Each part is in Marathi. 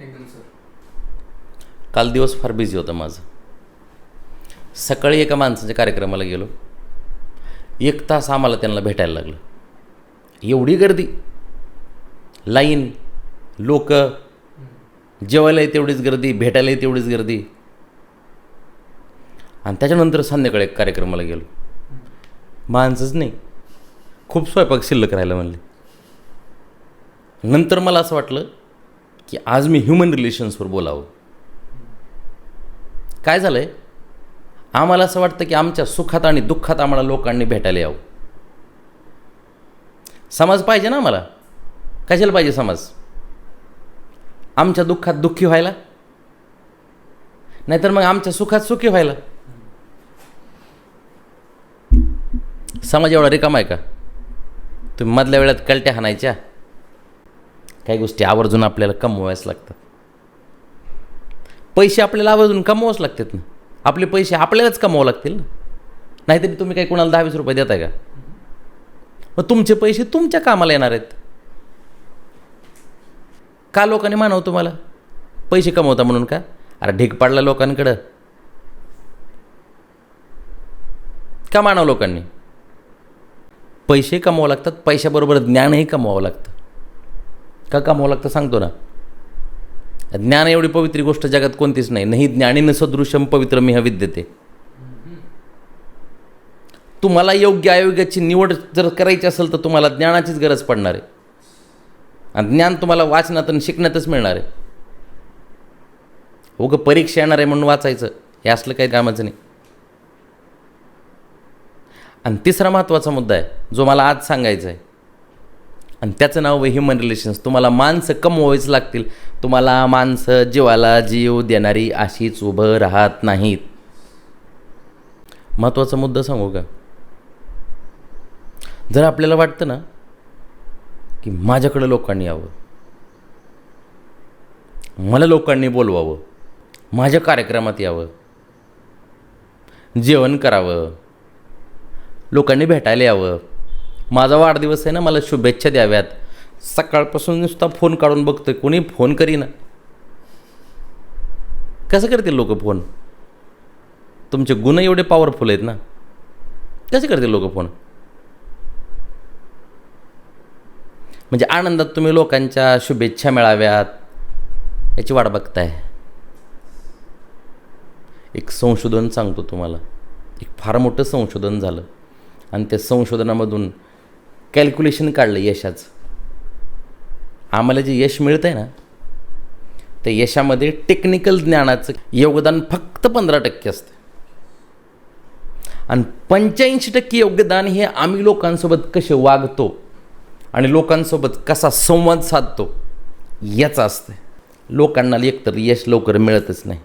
एकदम सर. काल दिवस फार बिझी होता माझं. सकाळी एका माणसाच्या कार्यक्रमाला गेलो. एक तास आम्हाला त्यांना भेटायला लागलं. एवढी गर्दी. लाईन लोक जेवायलाही तेवढीच गर्दी भेटायलाही तेवढीच गर्दी. आणि त्याच्यानंतर संध्याकाळी एक कार्यक्रमाला गेलो. माणसंच नाही. खूप स्वयंपाक शिल्लक राहिलं म्हणले. नंतर मला असं वाटलं की आज मी ह्युमन रिलेशन्सवर बोलावं. काय झालं आहे आम्हाला असं वाटतं की आमच्या सुखात आणि दुःखात आम्हाला लोकांनी भेटायला यावं. समाज पाहिजे ना आम्हाला? कशाला पाहिजे समाज? आमच्या दुःखात दुःखी व्हायला? नाहीतर मग आमच्या सुखात सुखी व्हायला? समाज एवढा रिकामा आहे का? तुम्ही मधल्या वेळात कलट्या हाणायच्या? काही गोष्टी आवर्जून आपल्याला कमवाव्याच लागतात. पैसे आपल्याला आवर्जून कमवावंच लागतात ना. आपले पैसे आपल्यालाच कमवावं लागतील ना. नाहीतरी तुम्ही काही कोणाला दहा वीस रुपये देताय का? मग तुमचे पैसे तुमच्या कामाला येणार आहेत. का लोकांनी मानव तुम्हाला? पैसे कमवता म्हणून का? अरे ढीक पाडला लोकांकडं. का मानव लोकांनी? पैसे कमवावं लागतात पैशाबरोबर ज्ञानही कमवावं लागतं. का कामावं लागतं सांगतो ना ज्ञान एवढी पवित्री गोष्ट जगात कोणतीच नाही नाही ज्ञानीनं सदृशम पवित्र मिह विद्यते तुम्हाला योग्य अयोग्याची निवड जर करायची असेल तर तुम्हाला ज्ञानाचीच गरज पडणार आहे. आणि ज्ञान तुम्हाला वाचनात आणि शिकण्यातच मिळणार आहे. उगं परीक्षा येणार आहे म्हणून वाचायचं हे असलं काही कामाचं नाही. आणि तिसरा महत्त्वाचा मुद्दा आहे जो मला आज सांगायचा आहे. आणि त्याचं नाव आहे ह्युमन रिलेशन्स तुम्हाला माणसं कमवावीच लागतील. तुम्हाला माणसं जीवाला जीव देणारी अशीच उभं राहत नाहीत. महत्त्वाचा मुद्दा सांगू का? जर आपल्याला वाटतं ना की माझ्याकडं लोकांनी यावं मला लोकांनी बोलवावं माझ्या कार्यक्रमात यावं जेवण करावं लोकांनी भेटायला यावं माझा वाढदिवस आहे ना मला शुभेच्छा द्याव्यात. सकाळपासून नुसता फोन काढून बघतोय कोणी फोन करीना. कसं करतील लोक फोन? तुमचे गुण एवढे पॉवरफुल आहेत ना. कसे करतील लोक फोन? म्हणजे आनंदात तुम्ही लोकांच्या शुभेच्छा मिळाव्यात याची वाट बघताय. एक संशोधन सांगतो तुम्हाला. एक फार मोठं संशोधन झालं. आणि त्या संशोधनामधून कॅल्क्युलेशन काढलं यशाचं. आम्हाला जे यश मिळतं आहे ना त्या यशामध्ये टेक्निकल ज्ञानाचं योगदान फक्त पंधरा टक्के असतं. आणि पंच्याऐंशी टक्के योगदान हे आम्ही लोकांसोबत कसे वागतो आणि लोकांसोबत कसा संवाद साधतो याचं असतं. लोकांना एकतर यश लवकर मिळतच नाही.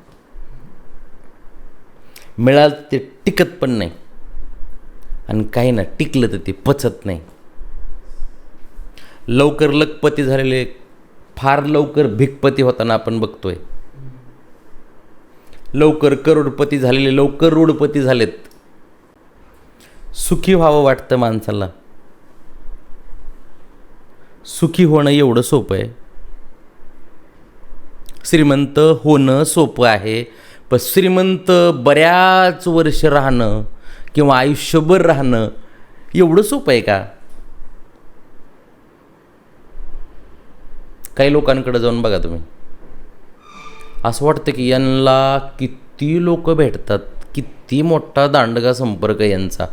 मिळालं ते टिकत पण नाही. आणि काही ना टिकलं तर ते पचत नाही. लवकर लखपती झालेले फार लवकर भिकपती होताना आपण बघतोय. लवकर करोडपती झालेले लवकर रोडपती झालेत. सुखी व्हावं वाटतं माणसाला. सुखी होणं एवढं सोपं आहे. श्रीमंत होणं सोपं आहे पण श्रीमंत बऱ्याच वर्ष राहणं किंवा आयुष्यभर राहणं एवढं सोपं आहे का? काही लोकांकडे जाऊन बघा तुम्ही. असं वाटतं की यांना किती लोक भेटतात किती मोठा दांडगा संपर्क यांचा.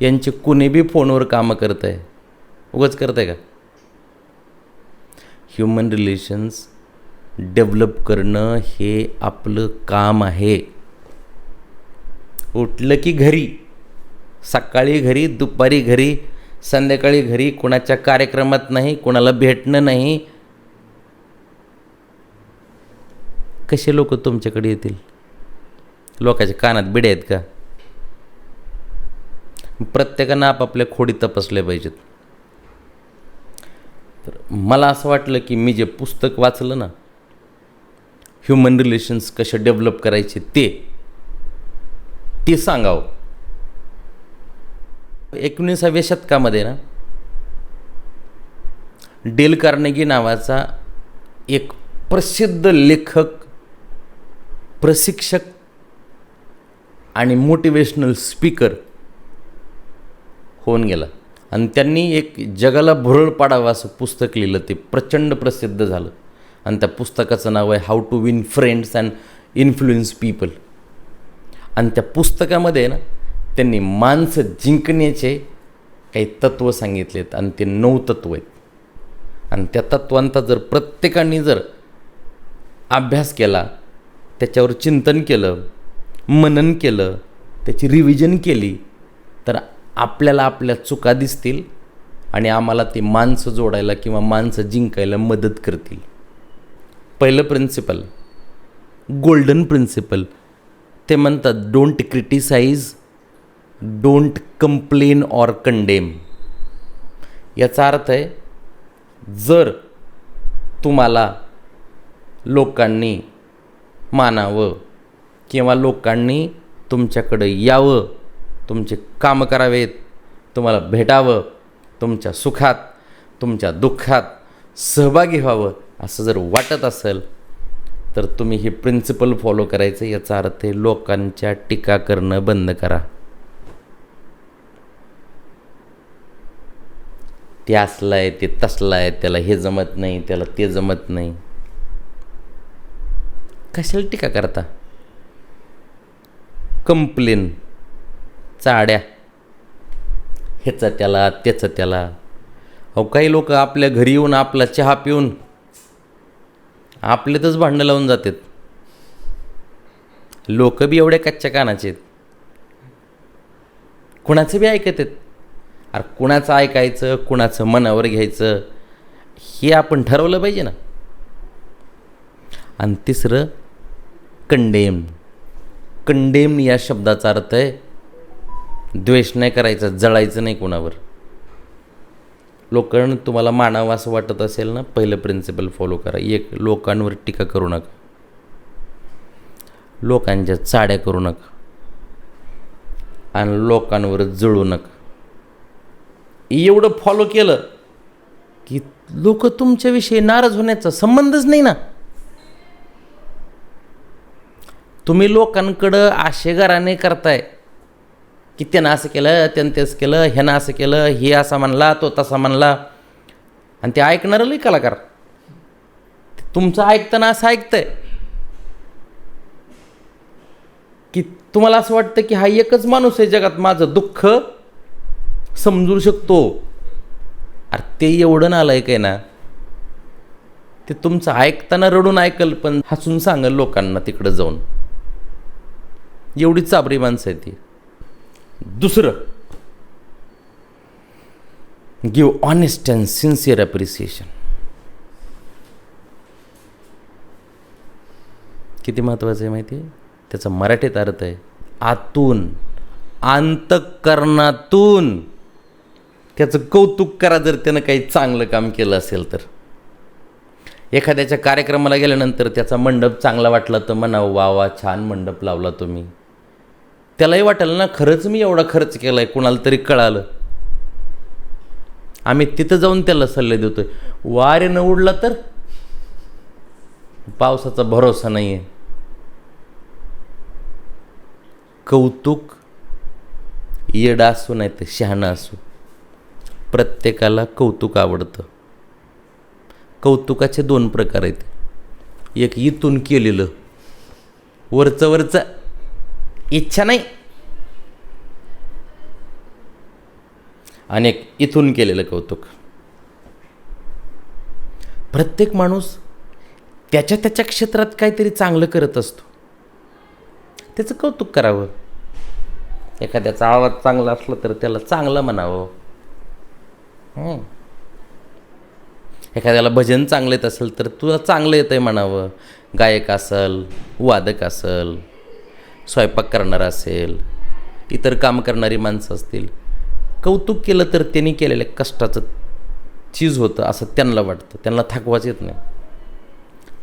यांचे कुणी बी फोनवर कामं करत आहे उगाच करत आहे का? ह्युमन रिलेशन्स डेव्हलप करणं हे आपलं काम आहे. उठलं की घरी सकाळी घरी दुपारी घरी संध्याकाळी घरी कोणाच्या कार्यक्रमात नाही कोणाला भेटणं नाही कसे लोक तुमच्याकडे येतील? लोकांच्या कानात बिडे आहेत का? प्रत्येकानं आपापल्या खोडी तपासल्या पाहिजेत. तर मला असं वाटलं की मी जे पुस्तक वाचलं ना ह्युमन रिलेशन्स कसे डेव्हलप करायचे ते ते सांगावं. एकोणीसाव्या शतकामध्ये ना डेल कार्नेगी नावाचा एक प्रसिद्ध लेखक प्रशिक्षक आणि मोटिवेशनल स्पीकर होऊन गेला. आणि त्यांनी एक जगाला भुरळ पाडावं असं पुस्तक लिहिलं ते प्रचंड प्रसिद्ध झालं. आणि त्या पुस्तकाचं नाव आहे how to win friends and influence people आणि त्या पुस्तकामध्ये ना त्यांनी माणसं जिंकण्याचे काही तत्त्व सांगितलेत आणि ते नऊ तत्त्व आहेत. आणि त्या तत्वांचा जर प्रत्येकाने जर अभ्यास केला त्याच्यावर चिंतन केलं मनन केलं त्याची रिव्हिजन केली तर आपल्याला आपल्या चुका दिसतील आणि आम्हाला ती माणसं जोडायला किंवा माणसं जिंकायला मदत करतील. पहिलं प्रिन्सिपल गोल्डन प्रिन्सिपल ते म्हणतात don't criticise don't complain or condemn याचा अर्थ आहे जर तुम्हाला लोकांनी मानावं किंवा लोकांनी तुमच्याकडं यावं तुमचे कामं करावेत तुम्हाला भेटावं तुमच्या सुखात तुमच्या दुःखात सहभागी व्हावं असं जर वाटत असेल तर तुम्ही हे प्रिन्सिपल फॉलो करायचं. याचा अर्थ आहे लोकांच्या टीका करणं बंद करा. ते असलं आहे ते तसलं आहे त्याला हे जमत नाही त्याला ते जमत नाही. कशाला टीका करता? कंप्लेन चाड्या. ह्याचा त्याला त्याचं त्याला. अहो काही लोक आपल्या घरी येऊन आपला चहा पिऊन आपल्यातच भांडणं लावून जातात. लोक बी एवढ्या कच्च्या कानाचे आहेत. कुणाचं बी ऐकत आहेत. अरे कुणाचं ऐकायचं कुणाचं मनावर घ्यायचं हे आपण ठरवलं पाहिजे ना. आणि तिसरं कंडेम. कंडेम या शब्दाचा अर्थ आहे द्वेष नाही करायचा जळायचं नाही कोणावर. लोकांना तुम्हाला मानावं असं वाटत असेल ना पहिलं प्रिन्सिपल फॉलो करा. एक लोकांवर टीका करू नका. लोकांच्या चाड्या करू नका. आणि लोकांवर जळू नका. एवढं फॉलो केलं की लोक तुमच्याविषयी नाराज होण्याचा संबंधच नाही ना. तुम्ही लोकांकडं आशेगाराने करताय की त्यानं असं केलं त्यानं तेच केलं ह्यानं असं केलं हे असा म्हणला तो तसा म्हणला. आणि ते ऐकणारं लई कलाकार. तुमचं ऐकताना असं ऐकतंय. की तुम्हाला असं वाटतं की हा एकच माणूस आहे जगात माझं दुःख समजू शकतो. अरे ते एवढं नालाय काय ना ते तुमचं ऐकताना रडून ऐकल पण हसून सांगल लोकांना तिकडं जाऊन. एवढी चाबरी माणसं आहे ती. दुसरं give honest and sincere appreciation किती महत्त्वाचं आहे माहिती आहे? त्याचा मराठीत अर्थ आहे आतून अंतकरणातून. त्याचं कौतुक करा जर त्यानं काही चांगलं काम केलं असेल तर. एखाद्याच्या कार्यक्रमाला गेल्यानंतर त्याचा मंडप चांगला वाटला तर म्हणावं वा वा छान मंडप लावला तुम्ही. त्यालाही वाटेल ना खरंच मी एवढा खर्च केला आहे कुणाला तरी कळालं. आम्ही तिथं जाऊन त्याला सल्ले देतोय. वारेनं उडला तर पावसाचा भरोसा नाही आहे कौतुक येडा असू नाही तर शहाणा असू प्रत्येकाला कौतुक आवडतं. कौतुकाचे दोन प्रकार आहेत. एक इथून केलेलं वरचं वरचं इच्छा नाही. अनेक इथून केलेलं कौतुक. प्रत्येक माणूस त्याच्या त्याच्या क्षेत्रात काहीतरी चांगलं करत असतो. त्याचं कौतुक करावं. एखाद्याचा आवाज चांगला असला तर त्याला चांगलं म्हणावं. एखाद्याला भजन चांगलं येत असेल तर तुला चांगलं येतं आहे म्हणावं. गायक असेल वादक असेल स्वयंपाक करणारा असेल इतर काम करणारी माणसं असतील कौतुक केलं तर त्यांनी केलेल्या कष्टाचं चीज होतं असं त्यांना वाटतं. त्यांना थकवाच येत नाही.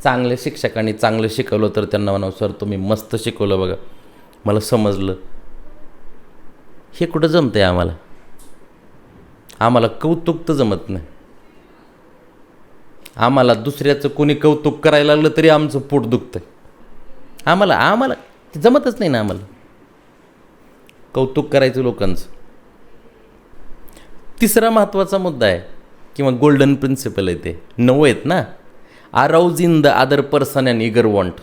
चांगल्या शिक्षकांनी चांगलं शिकवलं तर त्यांना म्हणावं सर तुम्ही मस्त शिकवलं बघा. मला समजलं. हे कुठं जमतं आहे आम्हाला? आम्हाला कौतुक तर जमत नाही. आम्हाला दुसऱ्याचं कोणी कौतुक करायला लागलं तरी आमचं पोट दुखतं आम्हाला आम्हाला ते जमतच नाही ना आम्हाला. कौतुक करायचं लोकांचं. तिसरा महत्त्वाचा मुद्दा आहे किंवा गोल्डन प्रिन्सिपल आहे ते. नऊ आहेत ना? Arouse in the other person and eager want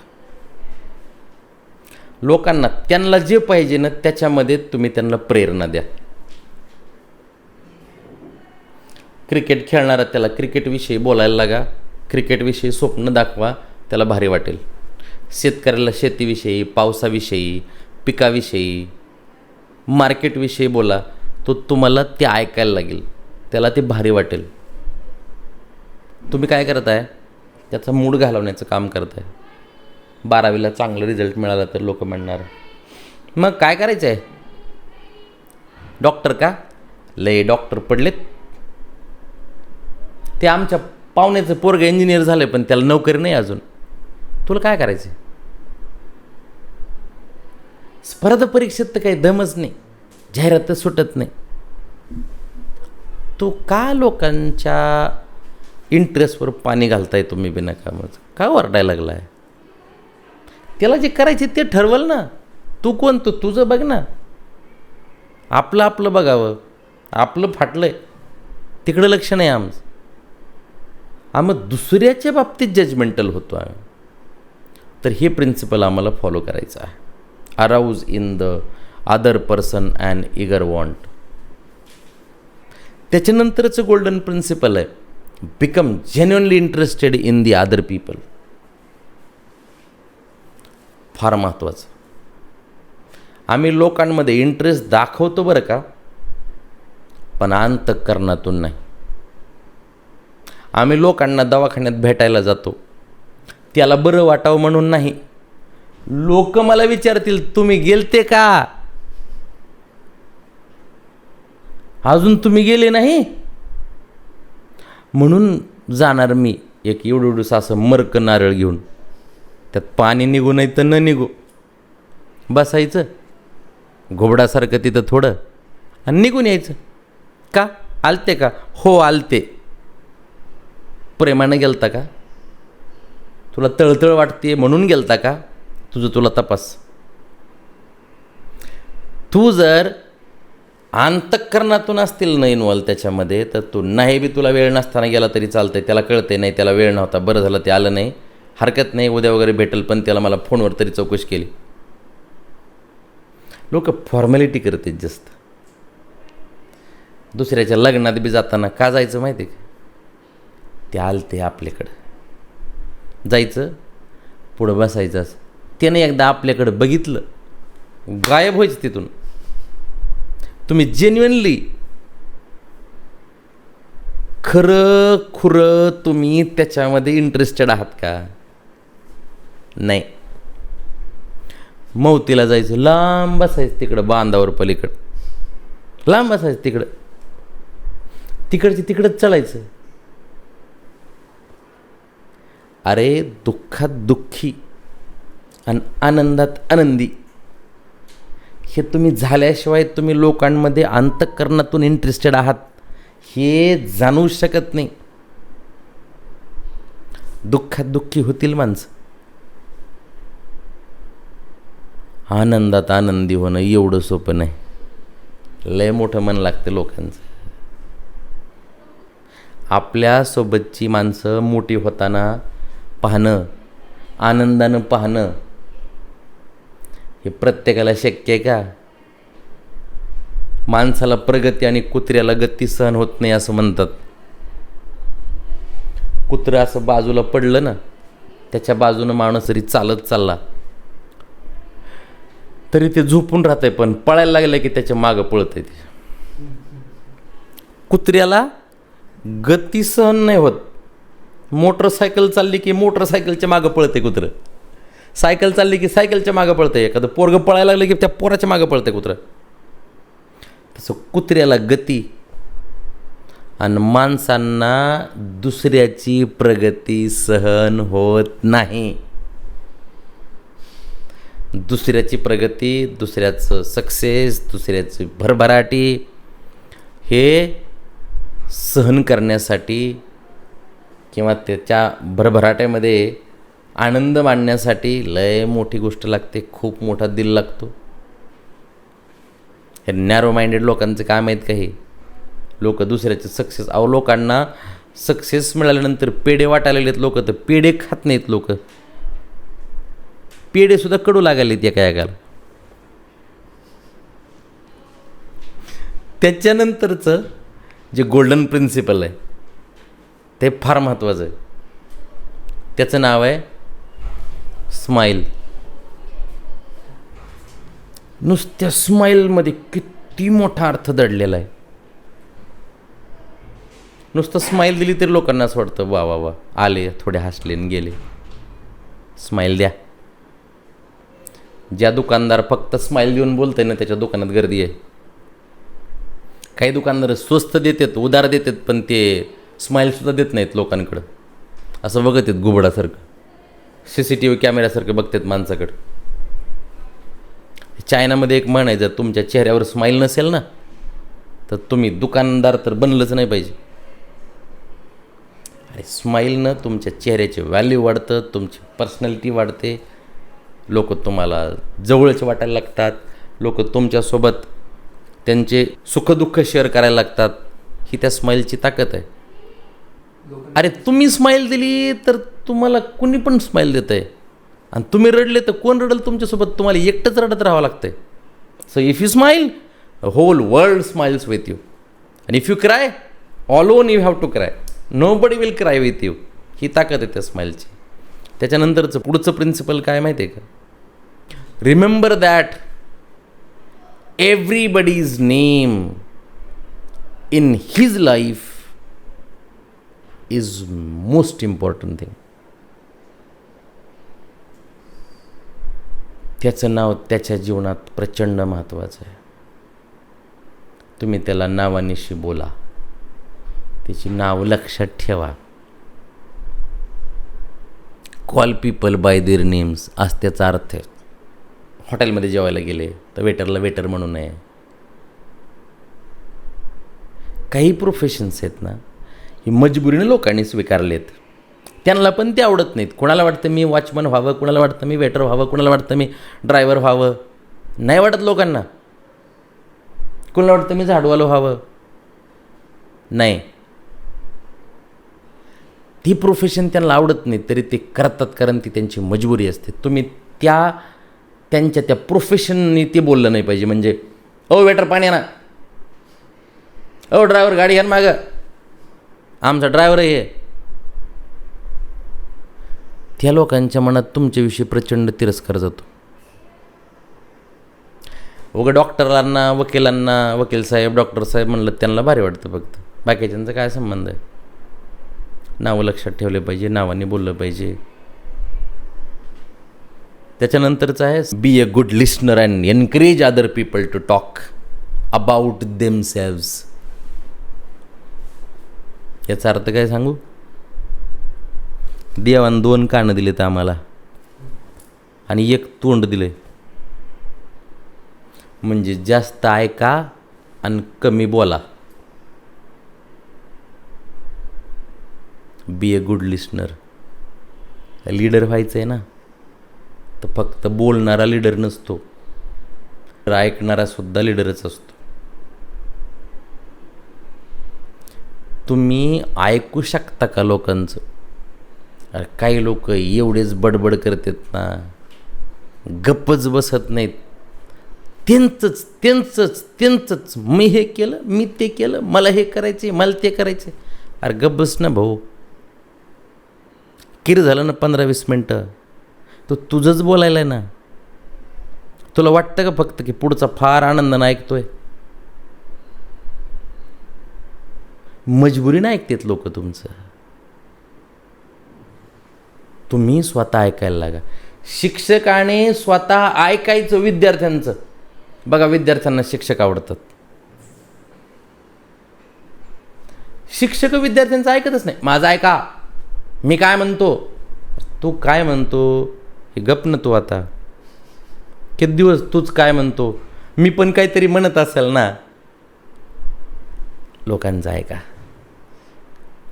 लोकांना त्यांना जे पाहिजे ना त्याच्यामध्ये तुम्ही त्यांना प्रेरणा द्या. क्रिकेट खेळणारा त्याला क्रिकेटविषयी बोलायला लागा. क्रिकेटविषयी स्वप्न दाखवा त्याला भारी वाटेल. शेतकऱ्याला शेतीविषयी पावसाविषयी पिकाविषयी मार्केटविषयी बोला तो तुम्हाला ते ऐकायला लागेल. त्याला ते भारी वाटेल. तुम्ही काय करत आहे त्याचा मूड घालवण्याचं काम करत आहे बारावीला चांगलं रिझल्ट मिळाला तर लोक म्हणणार मग काय करायचं आहे डॉक्टर का? लय डॉक्टर पडलेत. ते आमच्या पाहुण्याचं पोरग इंजिनियर झालं पण त्याला नोकरी नाही अजून. तुला काय करायचं स्पर्धा परीक्षेत तर काही दमच नाही जाहिरात सुटत नाही. तो का लोकांच्या इंटरेस्टवर पाणी घालताय तुम्ही बिनाकामाचं का वरडायला लागला आहे त्याला जे करायचे ते ठरवल ना. तू कोण? तू तुझं बघ ना. आपलं आपलं बघावं. आपलं फाटलंय. तिकडं लक्ष नाही आमचं. आम्ही दुसऱ्याच्या बाबतीत जजमेंटल होतो आम्ही. तर हे प्रिन्सिपल आम्हाला फॉलो करायचं आहे. Arouse in the other person and eager want त्याच्यानंतरचं गोल्डन प्रिन्सिपल आहे become genuinely interested in the other people फार महत्त्वाचं आम्ही लोकांमध्ये इंटरेस्ट दाखवतो बरं का पण अंतकरणातून नाही. आम्ही लोकांना दवाखान्यात भेटायला जातो त्याला बरं वाटावं म्हणून नाही. लोक मला विचारतील तुम्ही गेलते का? अजून तुम्ही गेले नाही? म्हणून जाणार मी एक एवढं एवढंसं असं मर्क नारळ घेऊन. त्यात पाणी निघू नाही तर न निघू. बसायचं. घोबडासारखं तिथं थोडं. आणि निघून यायचं. का? आलते का? हो आलते. प्रेमानं गेलता का? तुला तळतळ वाटते म्हणून गेलता का? तुझं तुला तपास. तू जर अंतःकरणातून असतील ना इन्वॉल्व त्याच्यामध्ये तर तू नाही बी तुला वेळ नसताना गेला तरी चालतंय त्याला कळते नाही त्याला वेळ नव्हता बरं झालं ते आलं नाही. हरकत नाही उद्या वगैरे भेटेल पण त्याला मला फोनवर तरी चौकशी केली. लोक फॉर्मॅलिटी करते जास्त. दुसऱ्याच्या लग्नात बी जाताना का जायचं माहिती आहे का? ते आलते आपल्याकडं. जायचं पुढं बसायचं असं. त्याने एकदा आपल्याकडं बघितलं गायब व्हायचं तिथून. तुम्ही जेन्युनली खरं खुरं तुम्ही त्याच्यामध्ये इंटरेस्टेड आहात का? नाही. मौतीला जायचं लांब बसायचं तिकडं बांधावर पलीकडं. लांब बसायचं तिकडं. तिकडची तिकडंच चढायचं अरे दुःखात दुःखी आणि आनंदात आनंदी हे तुम्ही झाल्याशिवाय तुम्ही लोकांमध्ये अंतःकरणातून इंटरेस्टेड आहात हे जाणू शकत नाही. दुःखात दुःखी होतील माणसं. आनंदात आनंदी होणं एवढं सोपं नाही. लय मोठं मन लागतं लोकांचं. आपल्यासोबतची माणसं मोठी होताना पाहणं आनंदानं पाहणं हे प्रत्येकाला शक्य आहे का? माणसाला प्रगती आणि कुत्र्याला गती सहन होत नाही असं म्हणतात. कुत्रं असं बाजूला पडलं ना त्याच्या बाजूनं माणूस तरी चालत चालला तरी ते झोपून राहतंय पण पळायला लागलं की त्याच्या मागं पळतंय ते. कुत्र्याला गती सहन नाही होत. मोटरसायकल चालली की मोटरसायकलच्या मागं पळते कुत्रं. सायकल चालली की सायकलच्या मागं पळते. एखादं पोरगं पळायला लागलं की त्या पोराच्या मागं पळते कुत्रं. तसं कुत्र्याला गती आणि माणसांना दुसऱ्याची प्रगती सहन होत नाही. दुसऱ्याची प्रगती दुसऱ्याचं सक्सेस दुसऱ्याची भरभराटी हे सहन करण्यासाठी किंवा त्याच्या भरभराट्यामध्ये आनंद मांडण्यासाठी लय मोठी गोष्ट लागते खूप मोठा दिल लागतो. हे नॅरो माइंडेड लोकांचं काम आहेत का हे? लोक दुसऱ्याचे सक्सेस अहो लोकांना सक्सेस मिळाल्यानंतर पेढे वाटायला आहेत लोक तर पेढे खात नाहीत लोक. पेढेसुद्धा कडू लागायलेत एका एकाला त्याच्यानंतरचं जे गोल्डन प्रिन्सिपल आहे ते फार महत्त्वाचं आहे. त्याचं नाव आहे स्माईल. नुसत्या स्माईलमध्ये किती मोठा अर्थ दडलेला आहे. नुसतं स्माईल दिली तरी लोकांना असं वाटतं वा वा वा आले थोडे हसले आणि गेले. स्माईल द्या. ज्या दुकानदार फक्त स्माईल देऊन बोलतंय ना त्याच्या दुकानात गर्दी आहे. काही दुकानदार स्वस्त देतात उदार देतात पण ते स्माईलसुद्धा देत नाहीत लोकांकडं. असं बघत आहेत घुबडासारखं सी सी टी व्ही कॅमेऱ्यासारखं बघतात माणसाकडं. चायनामध्ये एक म्हण आहे जर तुमच्या चेहऱ्यावर स्माईल नसेल ना तर तुम्ही दुकानदार तर बनलंच नाही पाहिजे. अरे स्माईलनं तुमच्या चेहऱ्याचे व्हॅल्यू वाढतं तुमची पर्सनॅलिटी वाढते. लोक तुम्हाला जवळच वाटायला लागतात. लोक तुमच्यासोबत त्यांचे सुखदुःख शेअर करायला लागतात. ही त्या स्माईलची ताकद आहे. अरे तुम्ही स्माईल दिली तर तुम्हाला कुणी पण स्माईल देतं आहे आणि तुम्ही रडले तर कोण रडल तुमच्यासोबत? तुम्हाला एकटंच रडत राहावं लागतंय. So if you smile whole world smiles with you आणि if you cry alone you have to cry nobody will cry with you ही ताकद आहे त्या स्माईलची त्याच्यानंतरचं पुढचं प्रिन्सिपल काय माहिती आहे का? Remember that everybody's name in his life is most important thing त्याचं नाव त्याच्या जीवनात प्रचंड महत्त्वाचं आहे. तुम्ही त्याला नावानिशी बोला. त्याची नाव लक्षात ठेवा. Call people by their names आज त्याचा अर्थ आहे. हॉटेलमध्ये जेवायला गेले तर वेटरला वेटर म्हणू नये. काही प्रोफेशन्स आहेत ना ही मजबुरीने लोकांनी स्वीकारलेत. त्यांना पण ते आवडत नाहीत. कोणाला वाटतं मी वॉचमन व्हावं? कोणाला वाटतं मी वेटर व्हावं? कोणाला वाटतं मी ड्रायव्हर व्हावं? नाही वाटत लोकांना. कोणाला वाटतं मी झाडवालं व्हावं? नाही. ती प्रोफेशन त्यांना आवडत नाही तरी ते करतात कारण ती त्यांची मजबुरी असते. तुम्ही त्या त्यांच्या त्या प्रोफेशननी ते बोललं नाही पाहिजे. म्हणजे ओ वेटर पाणी ना ओ ड्रायव्हर गाडी घ्या मागं. आमचा ड्रायव्हरही आहे त्या लोकांच्या मनात तुमच्याविषयी प्रचंड तिरस्कार जातो. उगं डॉक्टरांना वकिलांना वकील साहेब डॉक्टर साहेब म्हणलं त्यांना भारी वाटतं फक्त. बाकीच्यांचा काय संबंध आहे? नावं लक्षात ठेवले पाहिजे नावाने बोललं पाहिजे. त्याच्यानंतरचं आहे be a good listener and encourage other people to talk about themselves याचा अर्थ काय सांगू? देवानं दोन कानं दिलेत आम्हाला. आणि एक तोंड दिले म्हणजे जास्त ऐका आणि कमी बोला. Be a good listener leader व्हायचं आहे ना? तर फक्त बोलणारा लीडर नसतो. तर ऐकणारा सुद्धा लीडरच असतो. तुम्ही ऐकू शकता का लोकांचं? अरे काही लोक एवढेच बडबड करतात ना. गप्पच बसत नाहीत. त्यांचंच त्यांचंच त्यांचंच. मी हे केलं मी ते केलं मला हे करायचे मला ते करायचे अरे गप्पच ना भाऊ. किर झालं ना पंधरा वीस मिनटं? तो तुझंच बोलायला आहे ना. तुला वाटतं का फक्त की पुढचा फार आनंदानं ऐकतोय? मजबुरीनं ऐकतात लोक तुमचं. तुम्ही स्वतः ऐकायला लागा. शिक्षकाने स्वतः ऐकायचं विद्यार्थ्यांचं. बघा विद्यार्थ्यांना शिक्षक आवडतात. शिक्षक विद्यार्थ्यांचं ऐकतच नाही. माझं ऐका. मी काय म्हणतो? तू काय म्हणतो? हे गप न तू आता. किती दिवस तूच काय म्हणतो? मी पण काहीतरी म्हणत असेल ना. लोकांचं ऐका.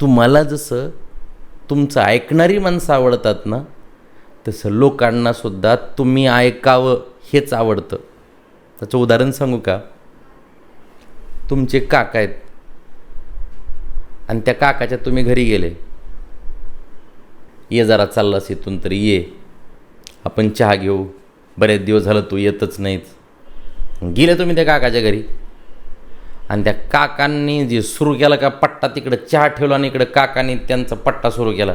तुम्हाला जसं तुमचं ऐकणारी माणसं आवडतात ना तसं लोकांनासुद्धा तुम्ही ऐकावं हेच आवडतं. त्याचं उदाहरण सांगू का? तुमचे काका आहेत. आणि त्या काकाच्या तुम्ही घरी गेले. ये जरा चाललास इथून तरी ये. आपण चहा घेऊ. बरेच दिवस झालं तू येतच नाहीच गेले तुम्ही त्या काकाच्या घरी? आणि त्या काकांनी जे सुरू केलं का पट्टा तिकडं चहा ठेवला आणि इकडं काकांनी त्यांचा पट्टा सुरू केला.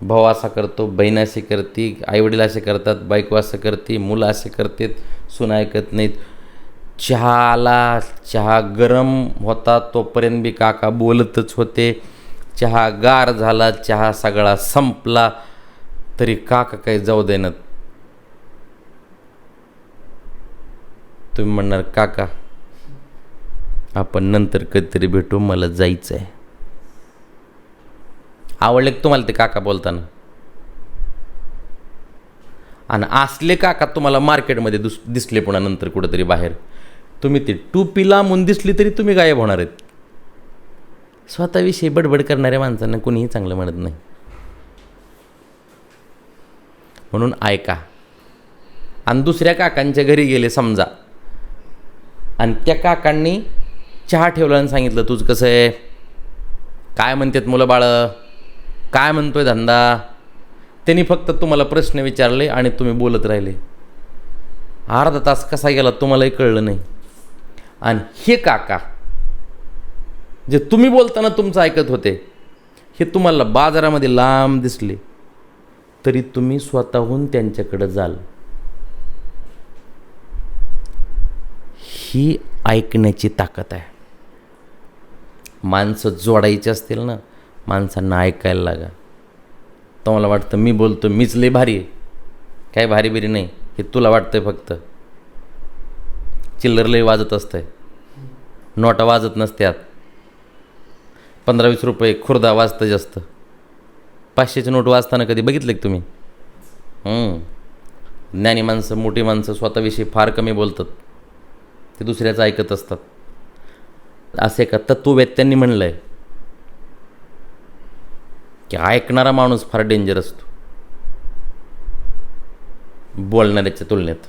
भाऊ असा करतो बहीण अशी करते आईवडील असे करतात बायको असं करते मुलं असे करतात सुना ऐकत नाहीत. चहा आला चहा गरम होता तोपर्यंत बी काका बोलतच होते. चहा गार झाला चहा सगळा संपला तरी काका काही जाऊ देणार तुम्ही म्हणणार काका आपण नंतर कधीतरी भेटू मला जायचं आहे आवडले तुम्हाला ते काका बोलताना? आणि असले काका तुम्हाला मार्केटमध्ये दुस दिसले पुन्हा नंतर कुठंतरी बाहेर. तुम्ही ते टोपी लांबून दिसली तरी तुम्ही गायब होणार आहेत. स्वतःविषयी बडबड करणाऱ्या माणसांना कोणीही चांगलं म्हणत नाही. म्हणून ऐका. आणि दुसऱ्या काकांच्या घरी गेले समजा. आणि त्या काकांनी चहा ठेवला आणि सांगितलं तुझं कसं आहे? काय म्हणतात मुलं बाळं? काय म्हणतोय धंदा? त्यांनी फक्त तुम्हाला प्रश्न विचारले आणि तुम्ही बोलत राहिले. अर्धा तास कसा गेला तुम्हालाही कळलं नाही. आणि हे काका जे तुम्ही बोलताना तुमचं ऐकत होते हे तुम्हाला बाजारामध्ये लांब दिसले. तरी तुम्ही स्वतःहून त्यांच्याकडे जाल. ही ऐकण्याची ताकद आहे. माणसं जोडायची असतील ना माणसांना ऐकायला लागा. तुम्हाला वाटतं मी बोलतो मीच लय भारी आहे. काय भारी बिरी नाही हे तुला वाटतंय फक्त. चिल्लर लय वाजत असतंय. नोटा वाजत नसत्यात. पंधरा वीस रुपये खुर्दा वाजतं जास्त. पाचशेची नोट वाजताना कधी बघितले तुम्ही? ज्ञानी माणसं मोठी माणसं स्वतःविषयी फार कमी बोलतात. ते दुसऱ्याचं ऐकत असतात. असे का? तत्ववेत्यांनी म्हणलं आहे की ऐकणारा माणूस फार डेंजर असतो बोलणाऱ्याच्या तुलनेत.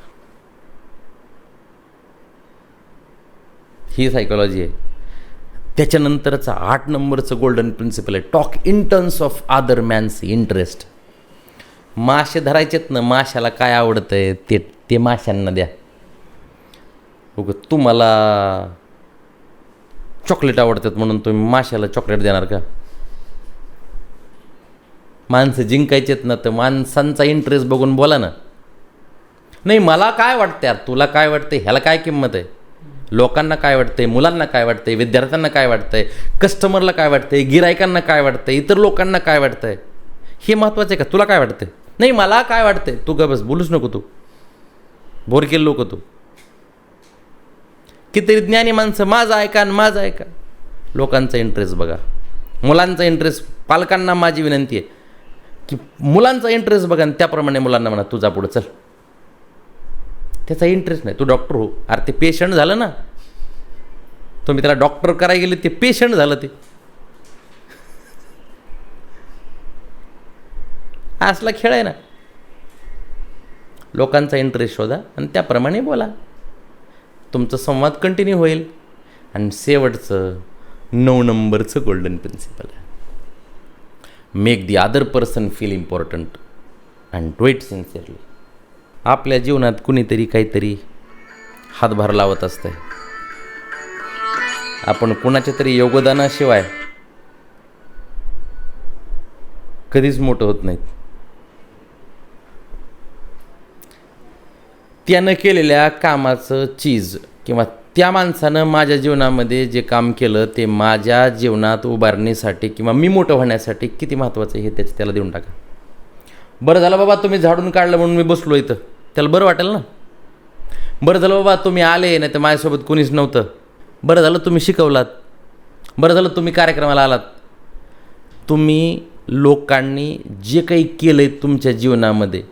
ही सायकोलॉजी आहे. त्याच्यानंतरचा आठ नंबरचं गोल्डन प्रिन्सिपल आहे. Talk in terms of other man's interest मासे धरायचेत ना माशाला काय आवडतं आहे ते ते माशांना द्या. उग तुम्हाला चॉकलेट आवडतात म्हणून तुम्ही माशाला चॉकलेट देणार का? माणसं जिंकायचेत ना तर माणसांचा इंटरेस्ट बघून बोला ना. नाही मला काय वाटतं यार तुला काय वाटतं ह्याला काय किंमत आहे? लोकांना काय वाटतंय मुलांना काय वाटतंय विद्यार्थ्यांना काय वाटतंय कस्टमरला काय वाटतंय गिरायकांना काय वाटतंय इतर लोकांना काय वाटतंय? हे महत्त्वाचं आहे का? तुला काय वाटतंय? नाही मला काय वाटतंय? तू का बस बोलूच नको तू. बोर केलं लोक तू. कितीतरी ज्ञानी माणसं माझं ऐका आणि माझं ऐका. लोकांचा इंटरेस्ट बघा. मुलांचा इंटरेस्ट पालकांना माझी विनंती आहे की मुलांचा इंटरेस्ट बघा आणि त्याप्रमाणे मुलांना म्हणा तुझा पुढं चल. त्याचा इंटरेस्ट नाही. तू डॉक्टर हो. अरे ते पेशंट झालं ना. तुम्ही त्याला डॉक्टर करायला गेले ते पेशंट झालं ते. असला खेळ आहे ना. लोकांचा इंटरेस्ट शोधा आणि त्याप्रमाणे बोला. तुमचं संवाद कंटिन्यू होईल. आणि शेवटचं नऊ नंबरचं गोल्डन प्रिन्सिपल आहे. Make the other person feel important and do it sincerely आपल्या जीवनात कुणीतरी काहीतरी हातभार लावत असतंय. आपण कुणाच्या तरी योगदानाशिवाय कधीच मोठं होत नाहीत. त्यानं केलेल्या कामाचं चीज किंवा त्या माणसानं माझ्या जीवनामध्ये जे काम केलं ते माझ्या जीवनात उभारणीसाठी किंवा मी मोठं होण्यासाठी किती महत्त्वाचं आहे हे त्याचं त्याला देऊन टाका. बरं झालं बाबा तुम्ही झाडून काढलं म्हणून मी बसलो इथं. त्याला बरं वाटेल ना? बरं झालं बाबा तुम्ही आले नाही तर माझ्यासोबत कोणीच नव्हतं. बरं झालं तुम्ही शिकवलात. बरं झालं तुम्ही कार्यक्रमाला आलात. तुम्ही लोकांनी जे काही केलं आहे तुमच्या जीवनामध्ये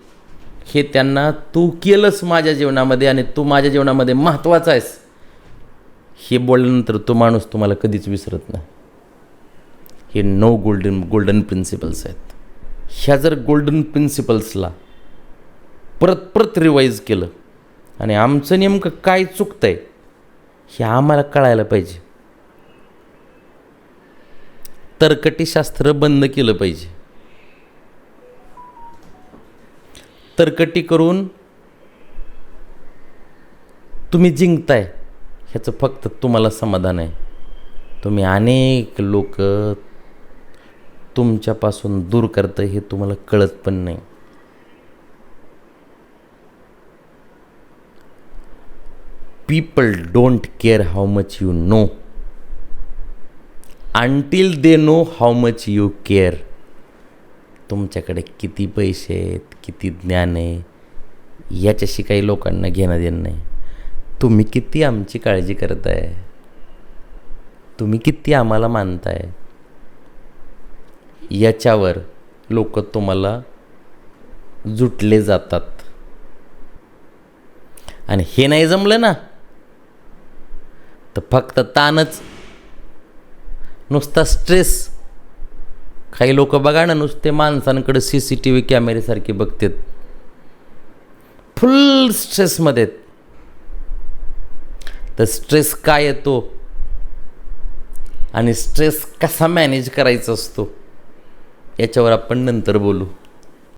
हे त्यांना तू केलंस माझ्या जीवनामध्ये आणि तू माझ्या जीवनामध्ये महत्त्वाचा आहेस. हे बोलल्यानंतर तो माणूस तुम्हाला कधीच विसरत नाही. हे नो गोल्डन गोल्डन प्रिन्सिपल्स आहेत. ह्या जर गोल्डन प्रिन्सिपल्सला परत परत रिवाईज केलं आणि आमचं नेमकं काय चुकतं आहे हे आम्हाला कळायला पाहिजे. तर्कटीशास्त्र बंद केलं पाहिजे. तरकटी करून तुम्ही जिंकताय ह्याचं फक्त तुम्हाला समाधान आहे. तुम्ही अनेक लोक तुमच्यापासून दूर करतं हे तुम्हाला कळत पण नाही. People don't care how much you know until they know how much you care तुमच्याकडे किती पैसे आहेत? किती ज्ञान आहे याच्याशी काही लोकांना घेणं देणं नाही. तुम्ही किती आमची काळजी करताय? तुम्ही किती आम्हाला मानताय? याच्यावर लोक तुम्हाला जुटले जातात. आणि हे नाही जमलं ना? तर फक्त ताणच. नुसता स्ट्रेस काही लोक बघा ना नुसते माणसांकडे सी सी टी व्ही कॅमेरेसारखे बघतात. फुल स्ट्रेसमध्ये आहेत. तर स्ट्रेस काय येतो? आणि स्ट्रेस कसा मॅनेज करायचा असतो? याच्यावर आपण नंतर बोलू.